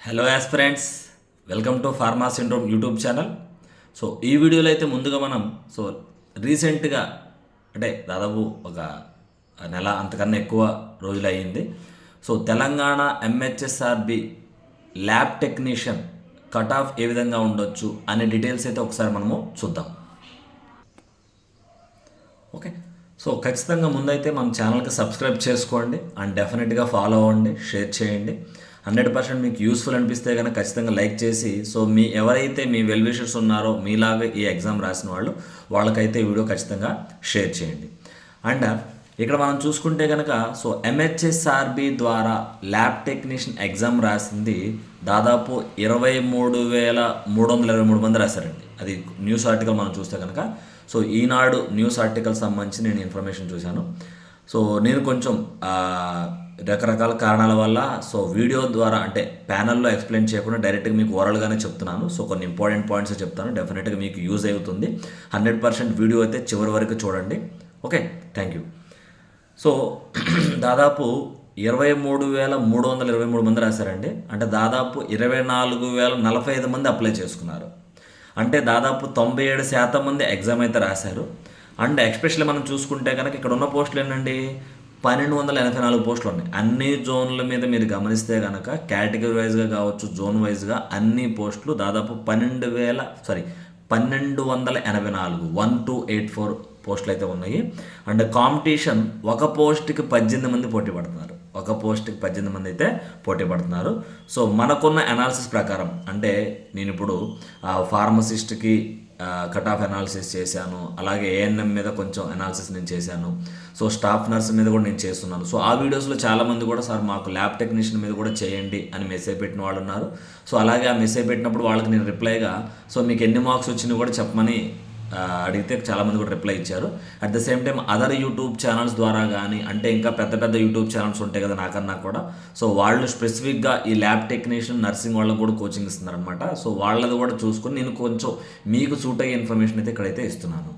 Hello aspirants welcome to pharma syndrome YouTube channel so ఈ వీడియోలో అయితే ముందుగా మనం సో రీసెంట్గా అంటే దాదాపు ఒక నెల అంతకన్నా ఎక్కువ రోజులు అయ్యింది so Telangana MHSRB lab technician cut off ఏ విధంగా ఉండొచ్చు అనే డీటెయిల్స్ అయితే ఒకసారి మనము చూద్దాం. ఓకే సో ఖచ్చితంగా ముందైతే మన ఛానల్కి సబ్స్క్రైబ్ చేసుకోండి. అండ్ డెఫినెట్గా ఫాలో అవ్వండి షేర్ చేయండి. హండ్రెడ్ పర్సెంట్ మీకు యూస్ఫుల్ అనిపిస్తే కనుక ఖచ్చితంగా లైక్ చేసి సో మీ ఎవరైతే మీ వెల్ విషర్స్ ఉన్నారో మీలాగే ఈ ఎగ్జామ్ రాసిన వాళ్ళు వాళ్ళకైతే వీడియో ఖచ్చితంగా షేర్ చేయండి. అండ్ ఇక్కడ మనం చూసుకుంటే కనుక సో ఎంహెచ్ఎస్ఆర్బి ద్వారా ల్యాబ్ టెక్నీషియన్ ఎగ్జామ్ రాసింది దాదాపు ఇరవై మూడు వేల మూడు వందల ఇరవై మూడు మంది రాశారండి. అది న్యూస్ ఆర్టికల్ మనం చూస్తే కనుక సో ఈనాడు న్యూస్ ఆర్టికల్ సంబంధించి నేను ఇన్ఫర్మేషన్ చూశాను. సో నేను కొంచెం రకరకాల కారణాల వల్ల సో వీడియో ద్వారా అంటే ప్యానల్లో ఎక్స్ప్లెయిన్ చేయకుండా డైరెక్ట్గా మీకు ఓరల్గానే చెప్తున్నాను. సో కొన్ని ఇంపార్టెంట్ పాయింట్స్ చెప్తాను. డెఫినెట్గా మీకు యూజ్ అవుతుంది. హండ్రెడ్ పర్సెంట్ వీడియో అయితే చివరి వరకు చూడండి. ఓకే? Thank you. సో దాదాపు ఇరవై మూడు వేల మూడు వందల ఇరవై మూడు మంది రాశారండి. అంటే దాదాపు ఇరవై నాలుగు వేల నలభై ఐదు మంది అప్లై చేసుకున్నారు. అంటే దాదాపు తొంభై ఏడు శాతం మంది ఎగ్జామ్ అయితే రాశారు. అండ్ ఎక్స్పెషల్లీ మనం చూసుకుంటే కనుక ఇక్కడ ఉన్న పోస్టులు ఏంటండి? పన్నెండు వందల ఎనభై నాలుగు పోస్టులు ఉన్నాయి. అన్ని జోన్ల మీద మీరు గమనిస్తే కనుక కేటగిరీ వైజ్గా కావచ్చు జోన్ వైజ్గా అన్ని పోస్టులు దాదాపు పన్నెండు వేల సారీ పన్నెండు వందల ఎనభై నాలుగు వన్ టూ ఎయిట్ ఫోర్ పోస్టులు అయితే ఉన్నాయి. అండ్ కాంపిటీషన్ ఒక పోస్ట్కి పద్దెనిమిది మంది పోటీ పడుతున్నారు. ఒక పోస్ట్కి పద్దెనిమిది మంది అయితే పోటీ పడుతున్నారు. సో మనకున్న అనాలిసిస్ ప్రకారం అంటే నేను ఇప్పుడు ఫార్మసిస్ట్కి కట్ ఆఫ్ అనాలిసిస్ చేశాను. అలాగే ఏఎన్ఎం మీద కొంచెం అనాలిసిస్ నేను చేశాను. సో స్టాఫ్ నర్స్ మీద కూడా నేను చేస్తున్నాను. సో ఆ వీడియోస్లో చాలామంది కూడా సార్ మాకు ల్యాబ్ టెక్నీషియన్ మీద కూడా చేయండి అని మెసేజ్ పెట్టిన వాళ్ళు ఉన్నారు. సో అలాగే ఆ మెసేజ్ పెట్టినప్పుడు వాళ్ళకి నేను రిప్లైగా సో మీకు ఎన్ని మార్క్స్ వచ్చినాయి కూడా చెప్పమని అడిగితే చాలామంది కూడా రిప్లై ఇచ్చారు. At the same time other YouTube channels ద్వారా కానీ అంటే ఇంకా పెద్ద పెద్ద యూట్యూబ్ ఛానల్స్ ఉంటాయి కదా నాకన్నా కూడా. సో వాళ్ళు స్పెసిఫిక్గా ఈ ల్యాబ్ టెక్నీషియన్ నర్సింగ్ వాళ్ళకి కూడా కోచింగ్ ఇస్తున్నారు అనమాట సో వాళ్ళది కూడా చూసుకుని నేను కొంచెం మీకు సూట్ అయ్యే ఇన్ఫర్మేషన్ అయితే ఇక్కడైతే ఇస్తున్నాను.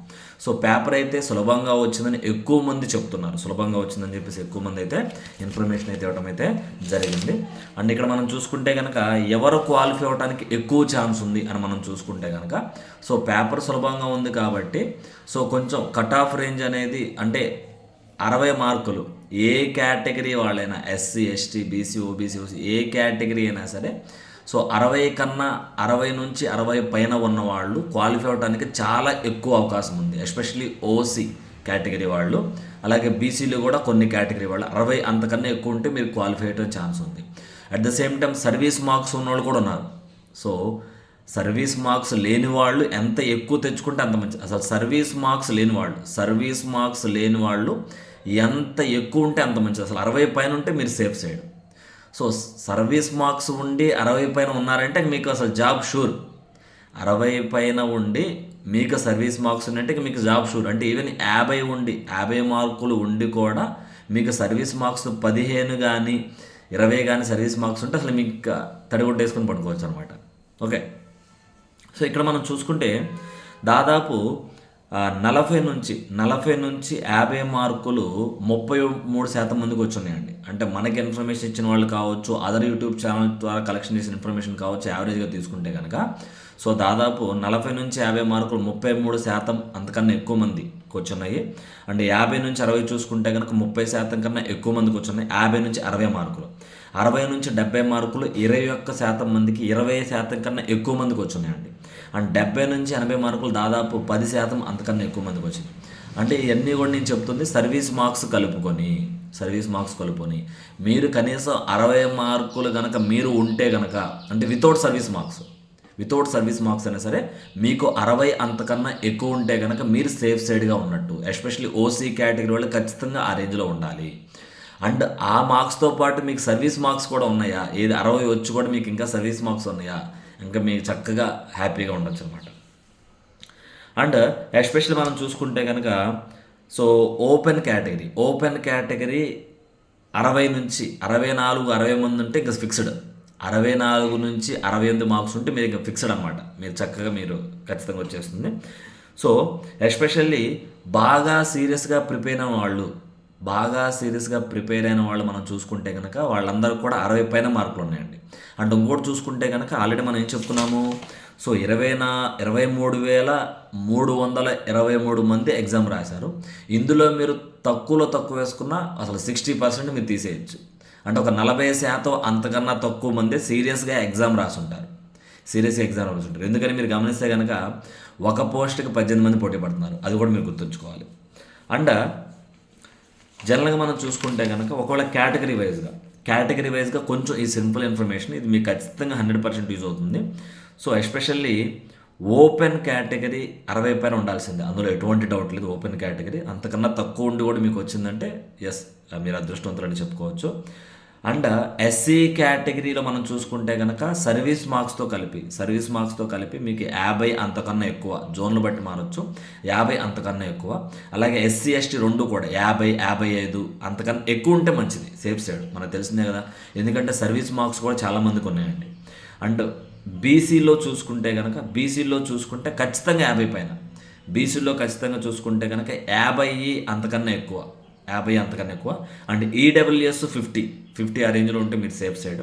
సో పేపర్ అయితే సులభంగా వచ్చిందని ఎక్కువ మంది చెప్తున్నారు. సులభంగా వచ్చిందని చెప్పేసి ఎక్కువ మంది అయితే ఇన్ఫర్మేషన్ అయితే ఇవ్వడం అయితే జరిగింది. అండ్ ఇక్కడ మనం చూసుకుంటే కనుక ఎవరు క్వాలిఫై అవ్వడానికి ఎక్కువ ఛాన్స్ ఉంది అని మనం చూసుకుంటే కనుక సో పేపర్ సులభంగా ఉంది కాబట్టి సో కొంచెం కట్ ఆఫ్ రేంజ్ అనేది అంటే అరవై మార్కులు ఏ కేటగిరీ వాళ్ళైనా SC ST BC OBC OC ఏ కేటగిరీ అయినా సరే సో అరవై కన్నా అరవై నుంచి అరవై పైన ఉన్న వాళ్ళు క్వాలిఫై అవడానికి చాలా ఎక్కువ అవకాశం ఉంది ఎస్పెషలీ ఓసీ కేటగిరీ వాళ్ళు. అలాగే బీసీలు కూడా కొన్ని కేటగిరీ వాళ్ళు. అరవై అంతకన్నా ఎక్కువ ఉంటే మీరు క్వాలిఫై అయ్యే ఛాన్స్ ఉంది. At the same time service marks ఉన్నవాళ్ళు కూడా ఉన్నారు. సో సర్వీస్ మార్క్స్ లేని వాళ్ళు ఎంత ఎక్కువ తెచ్చుకుంటే అంత మంచి అసలు సర్వీస్ మార్క్స్ లేని వాళ్ళు సర్వీస్ మార్క్స్ లేని వాళ్ళు ఎంత ఎక్కువ ఉంటే అంత మంచిది. అసలు అరవై పైన ఉంటే మీరు safe side so service marks ఉండి అరవై పైన ఉన్నారంటే మీకు అసలు జాబ్ షూర్. అరవై పైన ఉండి మీకు సర్వీస్ మార్క్స్ ఉన్నట్టే మీకు జాబ్ షూర్. అంటే ఈవెన్ యాభై ఉండి యాభై మార్కులు ఉండి కూడా మీకు సర్వీస్ మార్క్స్ పదిహేను కానీ ఇరవై కానీ సర్వీస్ మార్క్స్ ఉంటే అసలు మీకు తడిగొట్టేసుకొని పడుకోవచ్చు అనమాట ఓకే. సో ఇక్కడ మనం చూసుకుంటే దాదాపు నలభై నుంచి నలభై నుంచి యాభై మార్కులు ముప్పై మూడు శాతం మందికి వచ్చున్నాయండి. అంటే మనకి ఇన్ఫర్మేషన్ ఇచ్చిన వాళ్ళు కావచ్చు అదర్ యూట్యూబ్ ఛానల్ ద్వారా కలెక్షన్ చేసిన ఇన్ఫర్మేషన్ కావచ్చు యావరేజ్గా తీసుకుంటే కనుక సో దాదాపు నలభై నుంచి యాభై మార్కులు ముప్పై మూడు శాతం అంతకన్నా ఎక్కువ మంది కూర్చున్నాయి అండ్ యాభై నుంచి అరవై చూసుకుంటే కనుక ముప్పై శాతం కన్నా ఎక్కువ మంది కూర్చున్నాయి యాభై నుంచి అరవై మార్కులు. అరవై నుంచి డెబ్బై మార్కులు ఇరవై ఒక్క శాతం మందికి ఇరవై శాతం కన్నా ఎక్కువ మందికి వచ్చినాయండి. అండ్ డెబ్బై నుంచి ఎనభై మార్కులు దాదాపు పది శాతం అంతకన్నా ఎక్కువ మందికి వచ్చింది. అంటే ఇవన్నీ కూడా నేను చెప్తుంది సర్వీస్ మార్క్స్ కలుపుకొని సర్వీస్ మార్క్స్ కలుపుకొని మీరు కనీసం అరవై మార్కులు కనుక మీరు ఉంటే కనుక అంటే without service marks without service marks అయినా సరే మీకు అరవై అంతకన్నా ఎక్కువ ఉంటే కనుక మీరు సేఫ్ సైడ్గా ఉన్నట్టు ఎస్పెషల్లీ ఓసీ కేటగిరీ వాళ్ళు ఖచ్చితంగా ఆ రేంజ్లో ఉండాలి. అండ్ ఆ మార్క్స్తో పాటు మీకు సర్వీస్ మార్క్స్ కూడా ఉన్నాయా? ఏది అరవై వచ్చి కూడా మీకు ఇంకా సర్వీస్ మార్క్స్ ఉన్నాయా? ఇంకా మీకు చక్కగా హ్యాపీగా ఉండొచ్చు అనమాట అండ్ ఎస్పెషల్లీ మనం చూసుకుంటే కనుక so open category open category అరవై నుంచి అరవై నాలుగు అరవై మంది ఉంటే ఇంకా ఫిక్స్డ్. అరవై నాలుగు నుంచి అరవై ఎనిమిది మార్క్స్ ఉంటే మీరు ఇంకా ఫిక్స్డ్ అనమాట మీరు చక్కగా మీరు ఖచ్చితంగా వచ్చేస్తుంది. సో ఎస్పెషల్లీ బాగా సీరియస్గా ప్రిపేర్ అయిన వాళ్ళు బాగా సీరియస్గా ప్రిపేర్ అయిన వాళ్ళు మనం చూసుకుంటే కనుక వాళ్ళందరూ కూడా అరవై పైన మార్కులు ఉన్నాయండి. అండ్ ఇంకోటి చూసుకుంటే కనుక ఆల్రెడీ మనం ఏం చెప్పుకున్నాము? సో ఇరవై నా ఇరవై మూడు వేల మూడు వందల ఇరవై మూడు మంది ఎగ్జామ్ రాశారు. ఇందులో మీరు తక్కువలో తక్కువ వేసుకున్న అసలు సిక్స్టీ పర్సెంట్ మీరు తీసేయచ్చు. అంటే ఒక నలభై శాతం అంతకన్నా తక్కువ మంది సీరియస్గా ఎగ్జామ్ రాసుంటారు. సీరియస్గా ఎగ్జామ్ రాసుంటారు. ఎందుకని మీరు గమనిస్తే కనుక ఒక పోస్ట్కి పద్దెనిమిది మంది పోటీ పడుతున్నారు. అది కూడా మీరు గుర్తుంచుకోవాలి. అండ్ జనరల్గా మనం చూసుకుంటే కనుక ఒకవేళ కేటగిరీ వైజ్గా కేటగిరీ వైజ్గా కొంచెం ఈ సింపుల్ ఇన్ఫర్మేషన్ ఇది మీకు ఖచ్చితంగా హండ్రెడ్ పర్సెంట్ యూజ్ అవుతుంది. సో ఎస్పెషల్లీ ఓపెన్ కేటగిరీ అరవై పైన ఉండాల్సిందే. అందులో ఎటువంటి డౌట్ లేదు ఓపెన్ కేటగిరీ అంతకన్నా తక్కువ ఉండి కూడా మీకు వచ్చిందంటే ఎస్ మీరు అదృష్టవంతులని చెప్పుకోవచ్చు. అండ్ ఎస్సీ కేటగిరీలో మనం చూసుకుంటే కనుక సర్వీస్ మార్క్స్తో కలిపి సర్వీస్ మార్క్స్తో కలిపి మీకు యాభై అంతకన్నా ఎక్కువ జోన్లు బట్టి మారచ్చు. యాభై అంతకన్నా ఎక్కువ. అలాగే ఎస్సీ ఎస్టీ రెండు కూడా యాభై యాభై ఐదు అంతకన్నా ఎక్కువ ఉంటే మంచిది. సేఫ్ సైడ్ మనకు తెలిసిందే కదా. ఎందుకంటే సర్వీస్ మార్క్స్ కూడా చాలా మందికి ఉన్నాయండి. అండ్ బీసీలో చూసుకుంటే కనుక బీసీలో చూసుకుంటే ఖచ్చితంగా యాభై పైన. బీసీలో ఖచ్చితంగా చూసుకుంటే కనుక యాభై అంతకన్నా ఎక్కువ. యాభై అంతకన్నా ఎక్కువ. అండ్ ఈడబ్ల్యూఎస్ ఫిఫ్టీ ఫిఫ్టీ ఆ రేంజ్లో ఉంటే మీరు safe side.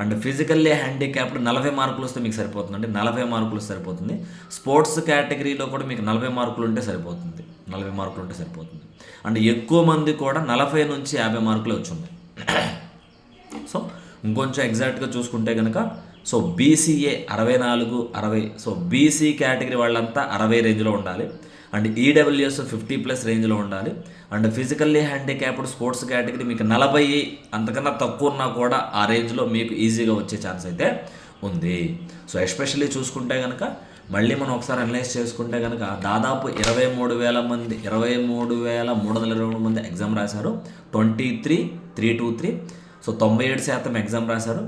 And physically handicapped నలభై మార్కులు వస్తే మీకు సరిపోతుంది అంటే నలభై మార్కులు సరిపోతుంది. స్పోర్ట్స్ కేటగిరీలో కూడా మీకు నలభై మార్కులు ఉంటే సరిపోతుంది. నలభై మార్కులు ఉంటే సరిపోతుంది. అండ్ ఎక్కువ మంది కూడా నలభై నుంచి యాభై మార్కులు వచ్చి సో ఇంకొంచెం ఎగ్జాక్ట్గా చూసుకుంటే కనుక సో బీసీఏ అరవై నాలుగు అరవై సో బీసీ కేటగిరీ వాళ్ళంతా అరవై రేంజ్లో ఉండాలి. అండ్ ఈడబ్ల్యూఎస్ ఫిఫ్టీ ప్లస్ రేంజ్లో ఉండాలి. And physically handicapped sports category మీకు నలభై అంతకన్నా తక్కువ ఉన్నా కూడా ఆ రేంజ్లో మీకు ఈజీగా వచ్చే ఛాన్స్ అయితే ఉంది. సో ఎస్పెషల్లీ చూసుకుంటే కనుక మళ్ళీ మనం ఒకసారి అనలైజ్ చేసుకుంటే కనుక దాదాపు ఇరవై మూడు వేల మంది ఇరవై మూడు వేల మూడు వందల ఇరవై మూడు మంది ఎగ్జామ్ రాశారు. Twenty three three two three so తొంభై ఏడు శాతం ఎగ్జామ్ రాశారు.